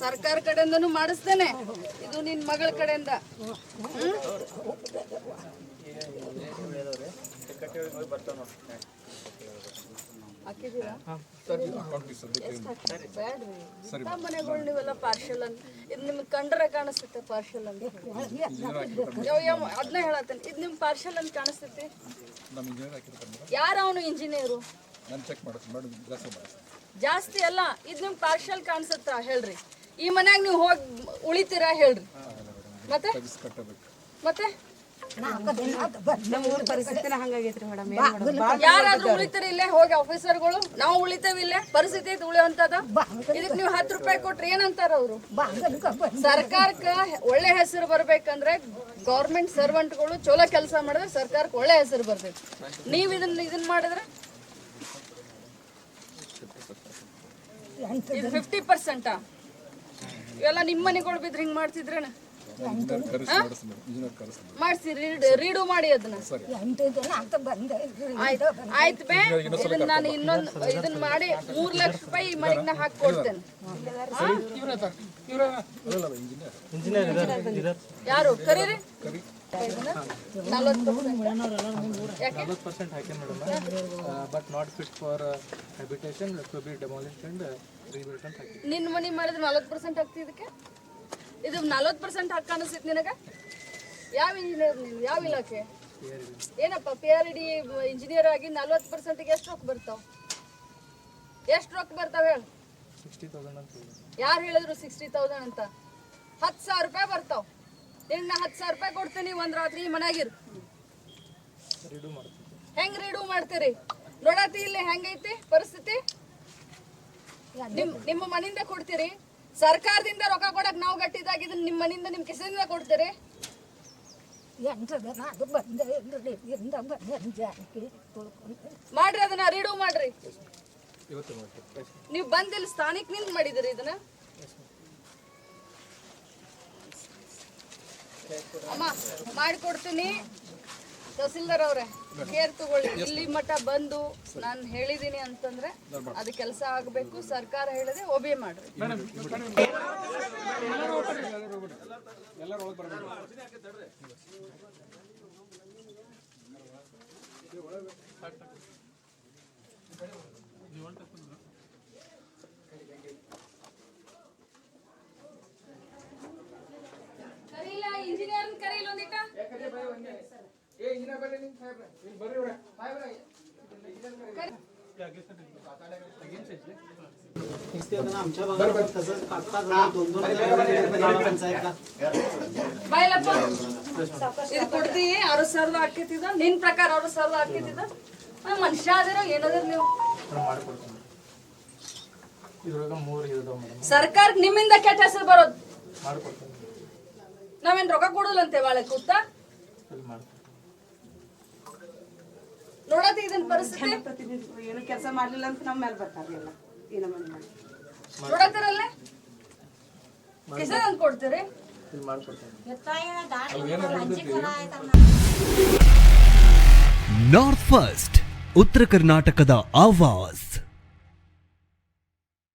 ಸರ್ಕಾರ ಕಡೆಯಿಂದನು ಮಾಡಿಸ್ತೇನೆ. ಇದು ನಿನ್ ಮಗಳ ಕಡೆಯಿಂದ. ಮನೆಗಳು ನೀವೆಲ್ಲ ಪಾರ್ಷಲ್ ಅಂತ ಇದು ನಿಮ್ಗೆ ಕಂಡ್ರೆ ಕಾಣಿಸ್ತೈತೆ ಪಾರ್ಷಲ್ ಅಂತ ಅದನ್ನ ಹೇಳತ್ತೇನೆ ಇದು ನಿಮ್ ಪಾರ್ಷಲ್ ಅಂತ ಕಾಣಿಸ್ತೈತಿ ಯಾರು ಅವನು ಇಂಜಿನಿಯರು ಜಾಸ್ತಿ ಅಲ್ಲ ಇದು ನಿಮ್ ಪಾರ್ಶಲ್ ಕಾಣಿಸುತ್ತಾ ಹೇಳ್ರಿ ಈ ಮನ್ಯಾಗ ನೀವು ಹೋಗಿ ಉಳಿತೀರಾ ಹೇಳ್ರಿ. ಮತ್ತೆ? ಮತ್ತೆ? ನಮ್ಮ ಊರ ಪರಿಸ್ಥಿತಿನ ಹಂಗಾಗೈತ್ರಿ ಮೇಡಮ್ ಯಾರಾದ್ರೂ ಉಳಿತಾರ ಇಲ್ಲೇ? ಹೋಗಿ ಆಫೀಸರ್ಗಳು ನಾವು ಉಳಿತೇವೆ ಇಲ್ಲೇ? ಪರಿಸ್ಥಿತಿ ಐತಿ ಉಳಿಯುವಂತದ ಇದಕ್ ನೀವು ಹತ್ತು ರೂಪಾಯಿ ಕೊಟ್ರಿ ಏನಂತಾರ ಅವರು? ಸರ್ಕಾರಕ್ಕ ಒಳ್ಳೆ ಹೆಸರು ಬರ್ಬೇಕಂದ್ರೆ ಗೌರ್ಮೆಂಟ್ ಸರ್ವೆಂಟ್ಗಳು ಚಲೋ ಕೆಲಸ ಮಾಡಿದ್ರೆ ಸರ್ಕಾರಕ್ಕೆ ಒಳ್ಳೆ ಹೆಸರು ಬರ್ಬೇಕು. ನೀವ್ ಇದನ್ನ ಇದನ್ನ ಮಾಡಿದ್ರೆ? ಇದು ಫಿಫ್ಟಿ ಪರ್ಸೆಂಟಾ ಇವೆಲ್ಲ ನಿಮ್ಮ ಮನೆಗಳು ಬಿದ್ರೆ ಹಿಂಗ್ ಮಾಡ್ತಿದ್ರಣ ರೀಡ್ ರೀಡು ಮಾಡಿ ಅದನ್ನ. ಆಯ್ತು ಆಯ್ತು ಬೇ. ಇದನ್ನ ನಾನು ಇನ್ನೊಂದು ಇದನ್ನ ಮಾಡಿ ಮೂರ್ ಲಕ್ಷ ರೂಪಾಯಿ ಈ ಮನೆಗೆ ನಾ ಹಾಕಿ ಕೊಡ್ತೇನೆ. ಯಾರು? ಕರೀರಿ? ನಲ್ವತ್ತು percent hockey madam but not fit for habitation to be demolished and rebuilt ಅಂತ ಹಾಕಿ. ನಿನ್ನ ಮನೆ ಮಾಡಿದ್ರೆ ನಲ್ವತ್ತು ಪರ್ಸೆಂಟ್ ಹಾಕ್ತಿ ಇದಕ್ಕೆ? ಇದು ನಲವತ್ತು ಪರ್ಸೆಂಟ್ ಹಾಕ ಅನಿಸ್ತೈತಿ ನಿನಗ? ಯಾವ ಇಂಜಿನಿಯರ್ ನೀನು? ಯಾವ ಇಲಾಖೆ? ಏನಪ್ಪ ಪಿ ಆರ್ ಡಿ ಇಂಜಿನಿಯರ್ ಆಗಿ ನಲ್ವತ್ತು ಪರ್ಸೆಂಟಿಗೆ ಎಷ್ಟು ರೊಕ್ಕ ಬರ್ತಾವ? ಎಷ್ಟು ರೊಕ್ಕ ಬರ್ತಾವ ಹೇಳಿ? ಸಿಕ್ಸ್ಟಿ ತೌಸಂಡ್ ಅಂತ ಯಾರು ಹೇಳಿದ್ರು ಸಿಕ್ಸ್ಟಿ ತೌಸಂಡ್ ಅಂತ? ಹತ್ತು ಸಾವಿರ ರೂಪಾಯಿ ಬರ್ತಾವ. ನಿನ್ನ ಹತ್ತು ಸಾವಿರ ರೂಪಾಯಿ ಕೊಡ್ತೀನಿ ಒಂದ್ ರಾತ್ರಿ ಮನ್ಯಾಗಿರ್ ಹೆಂಗ್ ರೀಡು ಮಾಡ್ತೀರಿ? ನೋಡತಿ ಇಲ್ಲಿ ಹೆಂಗೈತಿ ಪರಿಸ್ಥಿತಿ? ನಿಮ್ ನಿಮ್ಮ ಮನಿಂದ ಕೊಡ್ತೀರಿ. ಸರ್ಕಾರದಿಂದ ರೊಕ್ಕ ಕೊಡಕ್ ನಾವು ಗಟ್ಟಿದಾಗ ಇದನ್ನ ನಿಮ್ಮ ಮನಿಂದ ನಿಮ್ ಕಿಸೆಯಿಂದ ಕೊಡ್ತೀರಿ? ಮಾಡ್ರಿ ಅದನ್ನ ರೀಡು ಮಾಡ್ರಿ. ನೀವು ಬಂದಿಲ್ಲ ಸ್ಥಾನಿಕ್ನಿಂದ ಮಾಡಿದಿರಿ ಇದನ್ನ? ಅಮ್ಮ ಮಾಡಿಕೊಡ್ತೀನಿ. ತಹಸೀಲ್ದಾರ್ ಅವ್ರೆ ಕೇರ್ ತಗೊಳ್ಳಿ. ಇಲ್ಲಿ ಮಠ ಬಂದು ನಾನು ಹೇಳಿದೀನಿ ಅಂತಂದ್ರೆ ಅದು ಕೆಲಸ ಆಗಬೇಕು. ಸರ್ಕಾರ ಹೇಳಿದೆ ಒಬೆ ಮಾಡ್ರಿ. ಕರೀಲ ಬಾಯ್ಲಪ್ಪ, ಇದು ಕೊಡ್ತಿ, ಆರು ಸಾವಿರದ ಹಾಕಿತಿದ ನಿನ್ ಪ್ರಕಾರ ಆರು ಸಾವಿರದ ಹಾಕಿತಿದ ಮನುಷ್ಯ ಆದಿರೋ ಏನಾದ್ರು ನೀವು. ಮೂರು ಸರ್ಕಾರ ನಿಮ್ಮಿಂದ ಕೆಟ್ಟ ಹೆಸರು ಬರೋದು. ನಾವೇನ್ ರೊಕ್ಕ ಕೊಡೋಲ್ಲಂತೆ ಬಾಳೆ ಕೂತ? ನೋಡತಿ ಇದನ್ನ ಪರಿಸ್ಥಿತಿ? ಪ್ರತಿನಿಧಿಗಳು ಏನು ಕೆಲಸ ಮಾಡ್ಲಿಲ್ಲ ಅಂತ ನಮ್ಮ ಮೇಲೆ ಬರ್ತಾರೆ ಎಲ್ಲ. ಈ ನಮ್ಮನೆ ಮಾಡಿ. ನೋಡತ್ತಿರಲ್ಲ? ಕಿಸನ್ ಅಂತ ಕೊಡ್ತೀರಿ? ನಾರ್ತ್ ಫಸ್ಟ್ ಉತ್ತರ ಕರ್ನಾಟಕದ ಆವಾಜ್